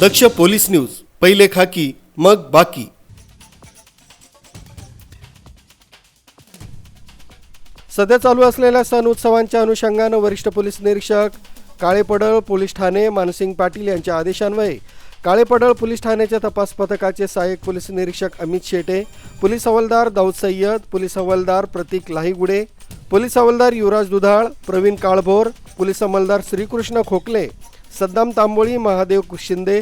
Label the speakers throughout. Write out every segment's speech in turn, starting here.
Speaker 1: दक्ष police news पहिले खाकी मग बाकी. सध्या चालू असलेल्या सण उत्सवांच्या अनुषंगानं वरिष्ठ पोलीस निरीक्षक काळेपडळ पोलीस ठाणे मानसिंग पाटील यांच्या आदेशान्वये काळेपडळ पोलीस ठाण्याच्या तपास पथकाचे सहाय्यक पोलीस निरीक्षक अमित शेटे पोलीस हवालदार दाऊद सय्यद पोलीस हवालदार प्रतीक लाहीगुडे पोलीस हवालदार युवराज दुधाळ प्रवीण काळभोर पोलीस अंमलदार श्रीकृष्ण खोकले सद्दाम तांबोळी महादेव शिंदे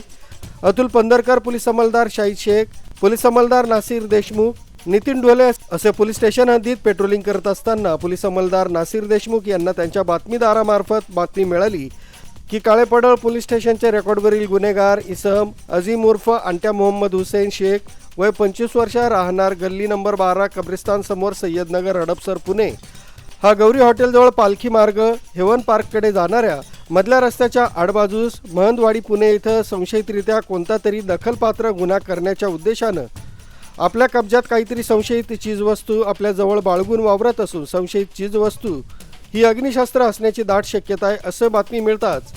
Speaker 1: अतुल पंधरकर पोलीस अंमलदार शाहीद शेख पोलीस अंमलदार नासिर देशमुख नितीन डोले असे पोलीस स्टेशन हद्दीत पेट्रोलिंग करत असताना पोलीस अंमलदार नासिर देशमुख यांना त्यांच्या बातमीदारामार्फत बातमी मिळाली की काळेपडळ पोलीस स्टेशनच्या रेकॉर्डवरील गुन्हेगार इसम अझीम उर्फ अंट्या मोहम्मद हुसेन शेख वय पंचवीस वर्ष राहणार गल्ली नंबर बारा कब्रिस्तान समोर सय्यदनगर हडपसर पुणे. हा गौरी हॉटेलजवळ पालखी मार्ग हेवन पार्ककडे जाणाऱ्या मधल्या रस्त्याच्या आडबाजूस महंदवाडी पुणे इथं संशयितरित्या कोणता तरी दखलपात्र गुन्हा करण्याच्या उद्देशानं आपल्या कब्जात काहीतरी संशयित चीजवस्तू आपल्याजवळ बाळगून वावरत असून संशयित चीजवस्तू ही अग्निशास्त्र असण्याची दाट शक्यता आहे असं बातमी मिळताच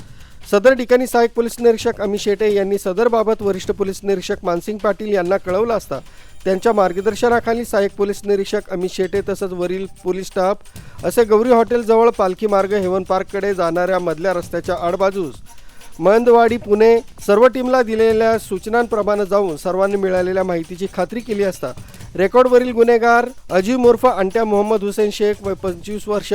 Speaker 1: सदर ठिकाणी सहाय्यक पोलीस निरीक्षक अमित शेटे यांनी सदरबाबत वरिष्ठ पोलीस निरीक्षक मानसिंग पाटील यांना कळवलं असता त्यांच्या मार्गदर्शनाखाली सहाय्यक पोलीस निरीक्षक अमित शेटे तसंच वरील पोलीस स्टाफ असे गौरी हॉटेलजवळ पालखी मार्ग हेवन पार्ककडे जाणाऱ्या मधल्या रस्त्याच्या आडबाजूस मंदवाडी पुणे सर्व टीमला दिलेल्या सूचनांप्रमाणे जाऊन सर्वांनी मिळालेल्या माहितीची खात्री केली असता रेकॉर्डवरील गुन्हेगार अजीम उर्फ अंट्या मोहम्मद हुसेन शेख वय पंचवीस वर्ष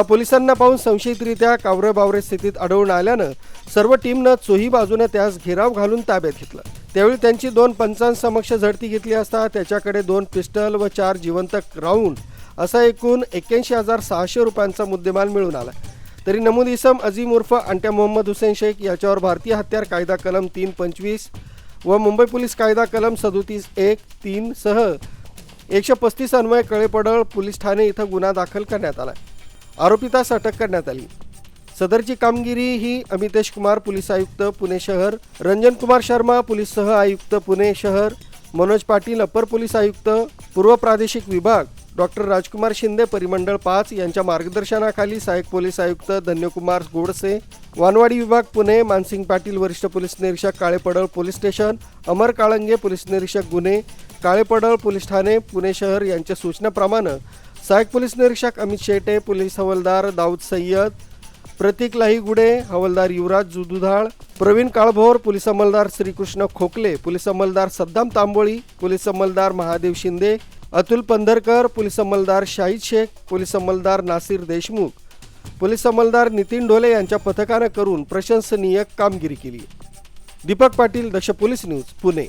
Speaker 1: पोलिसांना पाहून संशयितरित्या कावरे बावरे स्थितीत आढळून आल्यानं सर्व टीमनं चोही बाजूने त्यास घेराव घालून ताब्यात घेतलं. त्यावेळी त्यांची दोन पंचांसमक्ष झडती घेतली असता त्याच्याकडे दोन पिस्टल व चार जिवंत राऊंड असा एकूण एक्क्याऐंशी हजार सहाशे रुपयांचा मुद्देमाल मिळून आला. तरी नमूद इसम अजीम उर्फ अंट्या मोहम्मद हुसेन शेख याच्यावर भारतीय हत्यार कायदा कलम तीन पंचवीस व मुंबई पोलीस कायदा कलम सदोतीस एक तीन सह एकशे पस्तीस अन्वय कळेपडळ पोलीस ठाणे इथं गुन्हा दाखल करण्यात आला. आरोपितास अटक करण्यात आली. सदरची कामगिरी ही अमितेश कुमार पोलीस आयुक्त पुणे शहर रंजन कुमार शर्मा पोलीस सह आयुक्त पुणे शहर मनोज पाटील अपर पोलीस आयुक्त पूर्व प्रादेशिक विभाग डॉक्टर राजकुमार शिंदे परिमंडळ पाच यांच्या मार्गदर्शनाखाली सहाय्यक पोलीस आयुक्त धन्यकुमार गोडसे वानवाडी विभाग पुणे मानसिंग पाटील वरिष्ठ पोलीस निरीक्षक Kalepadal police station Amar Kalange police निरीक्षक गुन्हे काळेपडळ पोलीस ठाणे पुणे शहर यांच्या सूचनाप्रमाणे सहायक पोलीस निरीक्षक अमित शेटे पोलीस हवालदार दाऊद सय्यद प्रतीक लाहीगुडे हवालदार युवराज जुदुधाळ प्रवीण काळभोर पोलीस अंमलदार श्रीकृष्ण खोकले पोलीस अंमलदार सद्दाम तांबोळी पोलीस अंमलदार महादेव शिंदे अतुल पंधरकर पोलीस अंमलदार शाहीद शेख पोलीस अंमलदार नासिर देशमुख. पोलीस अंमलदार नितीन ढोले यांच्या पथकानं करून प्रशंसनीय कामगिरी केली. Deepak Patil Daksh police news Pune.